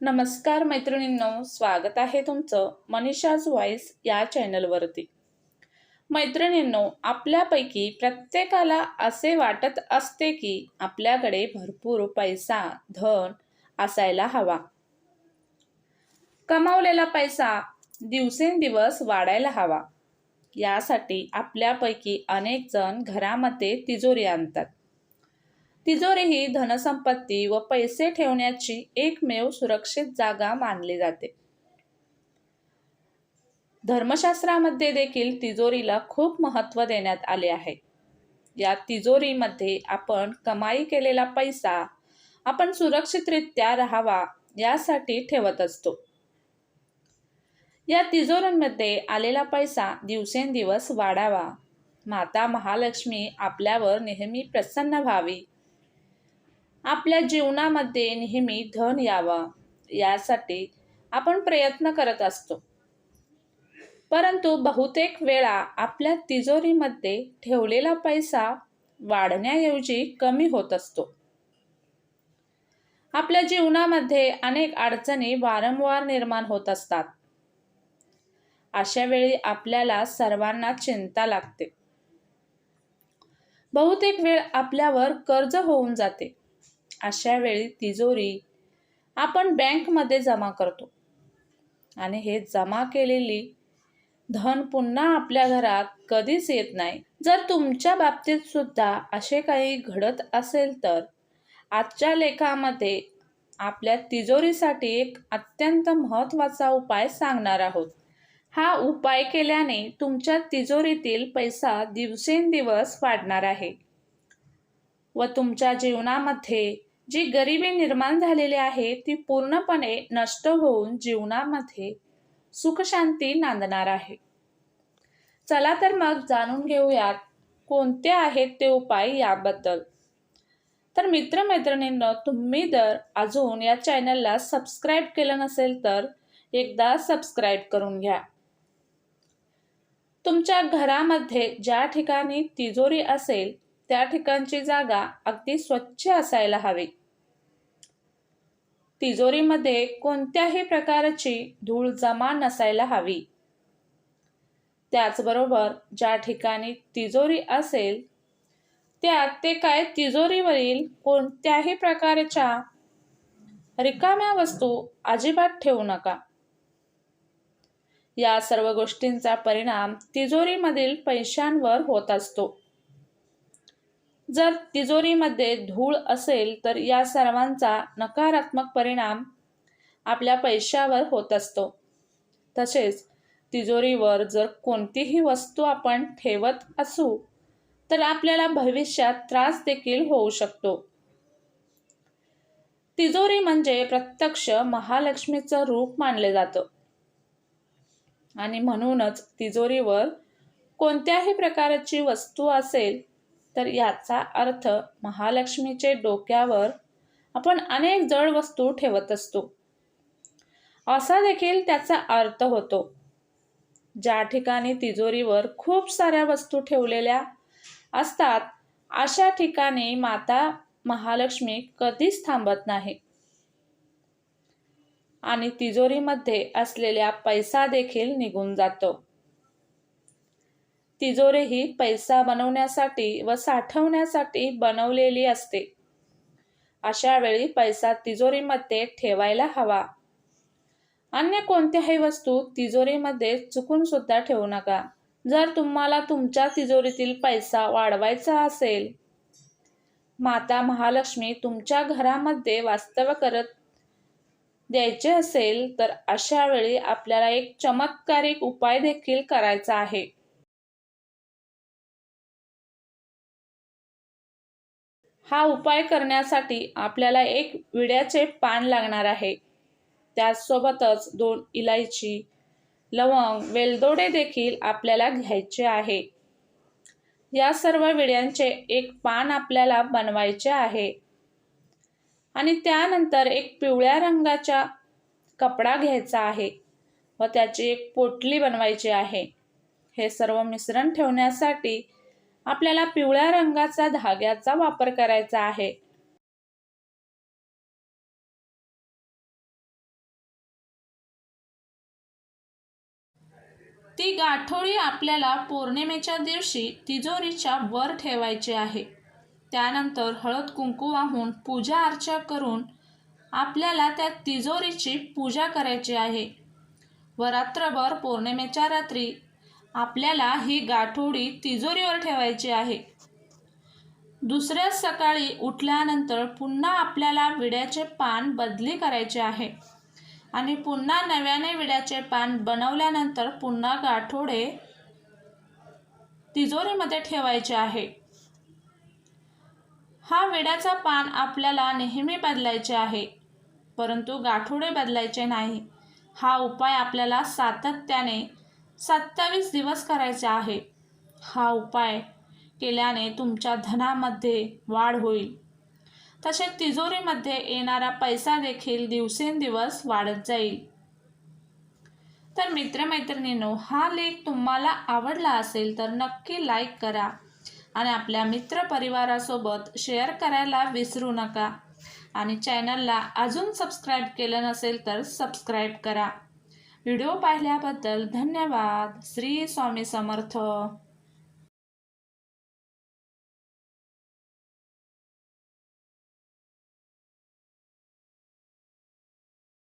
नमस्कार मैत्रिणींनो स्वागत आहे तुमचं मनीषाज व्हॉइस या चॅनलवरती. मैत्रिणींनो आपल्यापैकी प्रत्येकाला असे वाटत असते की आपल्याकडे भरपूर पैसा धन असायला हवा. कमावलेला पैसा दिवसेंदिवस वाढायला हवा. यासाठी आपल्यापैकी अनेक जण घरामध्ये तिजोरी आणतात. तिजोरी ही धनसंपत्ती व पैसे ठेवण्याची एकमेव सुरक्षित जागा मानली जाते. धर्मशास्त्रामध्ये देखील तिजोरीला खूप महत्त्व देण्यात आले आहे. या तिजोरीमध्ये आपण कमाई केलेला पैसा आपण सुरक्षितरित्या राहावा यासाठी ठेवत असतो. या तिजोरींमध्ये आलेला पैसा दिवसेंदिवस वाढावा. माता महालक्ष्मी आपल्यावर नेहमी प्रसन्न व्हावी. आपल्या जीवनामध्ये नेहमी धन यावा यासाठी आपण प्रयत्न करत असतो. परंतु बहुतेक वेळा आपल्या तिजोरीमध्ये ठेवलेला पैसा वाढण्याऐवजी कमी होत असतो. आपल्या जीवनामध्ये अनेक अडचणी वारंवार निर्माण होत असतात. अशा वेळी आपल्याला सर्वांना चिंता लागते. बहुतेक वेळ आपल्यावर कर्ज होऊन जाते. अशा वेळी तिजोरी आपण बँकमध्ये जमा करतो. आणि हे जमा केलेली धन पुन्हा आपल्या घरात कधीच येत नाही. जर तुमच्या बाबतीत सुद्धा असे काही घडत असेल तर आजच्या लेखामध्ये आपल्या तिजोरीसाठी एक अत्यंत महत्त्वाचा उपाय सांगणार आहोत. हा उपाय केल्याने तुमच्या तिजोरीतील पैसा दिवसेंदिवस वाढणार आहे व तुमच्या जीवनामध्ये जी गरिबी निर्माण झालेली आहे ती पूर्णपणे नष्ट होऊन जीवनामध्ये सुखशांती नांदणार आहे. चला तर मग जाणून घेऊयात कोणते आहेत ते उपाय याबद्दल. तर मित्रमैत्रिणींना तुम्ही जर अजून या चॅनलला सबस्क्राईब केलं नसेल तर एकदा सबस्क्राईब करून घ्या. तुमच्या घरामध्ये ज्या ठिकाणी तिजोरी असेल त्या ठिकाणची जागा अगदी स्वच्छ असायला हवी. तिजोरीमध्ये कोणत्याही प्रकारची धूळ जमा नसायला हवी. त्याचबरोबर ज्या ठिकाणी तिजोरी असेल त्यात ते काय तिजोरीवरील कोणत्याही प्रकारच्या रिकाम्या वस्तू अजिबात ठेवू नका. या सर्व गोष्टींचा परिणाम तिजोरीमधील पैशांवर होत असतो. जर तिजोरीमध्ये धूळ असेल तर या सर्वांचा नकारात्मक परिणाम आपल्या पैशावर होत असतो. तसेच तिजोरीवर जर कोणतीही वस्तू आपण ठेवत असू तर आपल्याला भविष्यात त्रास देखील होऊ शकतो. तिजोरी म्हणजे प्रत्यक्ष महालक्ष्मीचं रूप मानले जातं. आणि म्हणूनच तिजोरीवर कोणत्याही प्रकारची वस्तू असेल तर याचा अर्थ महालक्ष्मीचे डोक्यावर आपण अनेक जड वस्तू ठेवत असतो. असा देखील त्याचा अर्थ होतो. ज्या ठिकाणी तिजोरीवर खूप साऱ्या वस्तू ठेवलेल्या असतात अशा ठिकाणी माता महालक्ष्मी कधीच थांबत नाही. आणि तिजोरीमध्ये असलेल्या पैसा देखील निघून जातो. तिजोरी ही पैसा बनवण्यासाठी व साठवण्यासाठी बनवलेली असते. अशा वेळी पैसा तिजोरीमध्ये ठेवायला हवा. अन्य कोणत्याही वस्तू तिजोरीमध्ये चुकून सुद्धा ठेवू नका. जर तुम्हाला तुमच्या तिजोरीतील पैसा वाढवायचा असेल. माता महालक्ष्मी तुमच्या घरामध्ये वास्तव करत द्यायचे असेल तर अशा वेळी आपल्याला एक चमत्कारिक उपाय देखील करायचा आहे. हा उपाय करण्यासाठी आपल्याला एक विड्याचे पान लागणार आहे. त्याचसोबतच दोन इलायची लवंग वेलदोडे देखील आपल्याला घ्यायचे आहे. या सर्व विड्यांचे एक पान आपल्याला बनवायचे आहे. आणि त्यानंतर एक पिवळ्या रंगाचा कपडा घ्यायचा आहे व त्याची एक पोटली बनवायची आहे. हे सर्व मिश्रण ठेवण्यासाठी आपल्याला पिवळ्या रंगाचा धाग्याचा वापर करायचा आहे. ती गाठोळी आपल्याला पौर्णिमेच्या दिवशी तिजोरीच्या वर ठेवायची आहे. त्यानंतर हळद कुंकू वाहून पूजा अर्चा करून आपल्याला त्या तिजोरीची पूजा करायची आहे. व रात्रभर पौर्णिमेच्या रात्री आपल्याला ही गाठोडी तिजोरीवर ठेवायची आहे. दुसऱ्या सकाळी उठल्यानंतर पुन्हा आपल्याला विड्याचे पान बदली करायचे आहे. आणि पुन्हा नव्याने विड्याचे पान बनवल्यानंतर पुन्हा गाठोडे तिजोरीमध्ये ठेवायचे आहे. हा विड्याचा पान आपल्याला नेहमी बदलायचे आहे परंतु गाठोडे बदलायचे नाही. हा उपाय आपल्याला सातत्याने सत्तावीस दिवस करायचा आहे. हा उपाय केल्याने तुमच्या धनामध्ये वाढ होईल. तसेच तिजोरीमध्ये येणारा पैसा देखील दिवसेंदिवस वाढत जाईल. तर मित्रमैत्रिणींनो हा लेख तुम्हाला आवडला असेल तर नक्की लाईक करा आणि आपल्या मित्रपरिवारासोबत शेअर करायला विसरू नका. आणि चॅनलला अजून सबस्क्राईब केलं नसेल तर सबस्क्राईब करा. व्हिडिओ पाहिल्याबद्दल धन्यवाद. श्री स्वामी समर्थ.